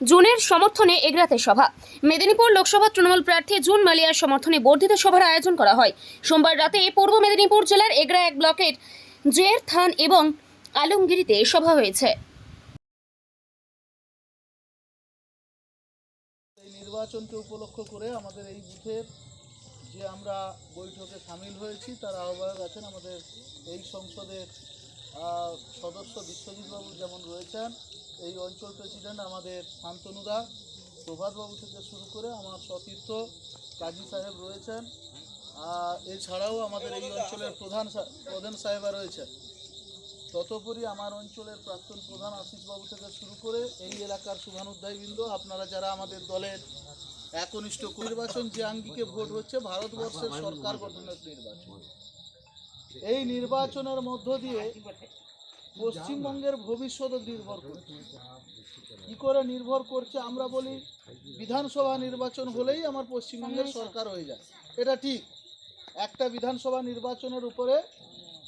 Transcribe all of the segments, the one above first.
জুনের সমর্থনে এগরাতে সভা। মেদিনীপুর লোকসভা তৃণমূল প্রার্থী জুন মালিয়ার সমর্থনে বর্ধিত সভার আয়োজন করা হয়। সোমবার রাতে পূর্ব মেদিনীপুর জেলার এগরা এক ব্লকের জের থান এবং আলমগিরিতে সভা হয়েছে। নির্বাচনকে উপলক্ষ করে আমাদের এই বুথের যে আমরা বৈঠকে সামিল হয়েছি, তার আহ্বায়ক আছেন আমাদের এই সংসদের সদস্য বিশ্বজিৎবাবু যেমন রয়েছেন এই অঞ্চল প্রেসিডেন্ট আমাদের শান্তনুদা। প্রভাতবাবু থেকে শুরু করে আমার সতীর্থ কাজী সাহেব রয়েছেন। আর এছাড়াও আমাদের এই অঞ্চলের প্রধান প্রধান সাহেবা রয়েছেন। ততপরি আমার অঞ্চলের প্রাক্তন প্রধান আশিসবাবু থেকে শুরু করে এই এলাকার শুভানুধ্যায়বৃন্দ, আপনারা যারা আমাদের দলের একনিষ্ঠ নির্বাচন যে আঙ্গিকে ভোট হচ্ছে, ভারতবর্ষের সরকার গঠনের নির্বাচন। এই নির্বাচনের মধ্য দিয়ে পশ্চিমবঙ্গের ভবিষ্যৎ নির্ভর করছে। কি করে নির্ভর করছে আমরা বলি, বিধানসভা নির্বাচন হলেই আমার পশ্চিমবঙ্গের সরকার হয়ে যায়। এটা ঠিক। একটা বিধানসভা নির্বাচনের উপরে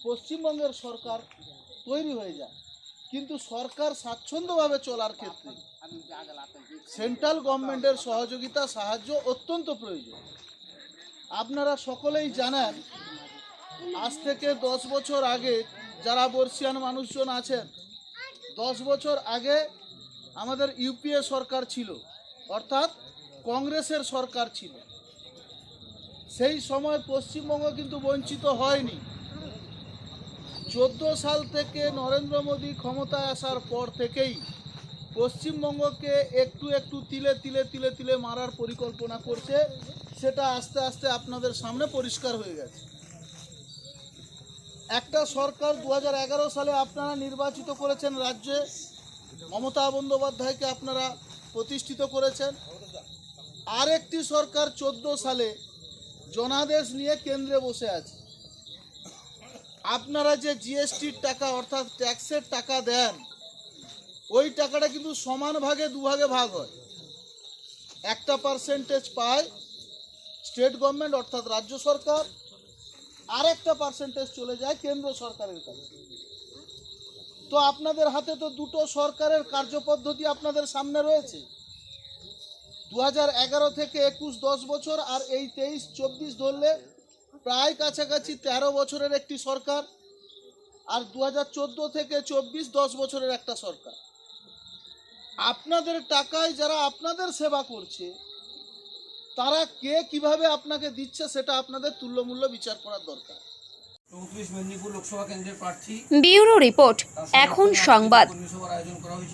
পশ্চিমবঙ্গের সরকার তৈরি হয়ে যায়। কিন্তু সরকার স্বাচ্ছন্দ্যভাবে চলার ক্ষেত্রে সেন্ট্রাল গভর্নমেন্টের সহযোগিতা, সাহায্য অত্যন্ত প্রয়োজন। আপনারা সকলেই জানেন আজ থেকে দশ বছর আগে যারা বর্ষিয়ান মানুষজন আছেন, দশ বছর আগে আমাদের ইউপিএ সরকার ছিল, অর্থাৎ কংগ্রেসের সরকার ছিল। সেই সময় পশ্চিমবঙ্গ কিন্তু বঞ্চিত হয়নি। চোদ্দ সাল থেকে নরেন্দ্র মোদী ক্ষমতায় আসার পর থেকেই পশ্চিমবঙ্গকে একটু একটু তিলে তিলে তিলে তিলে মারার পরিকল্পনা করছে, সেটা আস্তে আস্তে আপনাদের সামনে পরিষ্কার হয়ে গেছে। একটা সরকার দু হাজার এগারো সালে আপনারা নির্বাচিত করেছেন রাজ্যে, মমতা বন্দ্যোপাধ্যায়কে আপনারা প্রতিষ্ঠিত করেছেন। আরেকটি সরকার চোদ্দ সালে, জনাদেশ নিয়ে কেন্দ্রে বসে আছে। আপনারা যে জিএসটির টাকা অর্থাৎ ট্যাক্সের টাকা দেন, ওই টাকাটা কিন্তু সমান ভাগে, দুভাগে ভাগ হয়। একটা পার্সেন্টেজ পায় স্টেট গভর্নমেন্ট অর্থাৎ রাজ্য সরকার আর একটা পার্সেন্টেজ চলে যায় কেন্দ্র সরকারের কাছে। তো আপনাদের হাতে তো দুটো সরকারের কার্যপদ্ধতি আপনাদের সামনে রয়েছে। দু থেকে একুশ দশ বছর আর এই তেইশ, চব্বিশ ধরলে প্রায় কাছাকাছি তেরো বছরের একটি সরকার আর দু হাজার চোদ্দ থেকে চব্বিশ দশ বছরের একটা সরকার। আপনাদের টাকায় যারা আপনাদের সেবা করছে তারা কে কীভাবে আপনাকে দিচ্ছে সেটা আপনাদের তুল্যমূল্য বিচার করার দরকার। চৌত্রিশ মেদিনীপুর লোকসভা কেন্দ্রের প্রার্থী ব্যুরো রিপোর্ট এখন সংবাদ।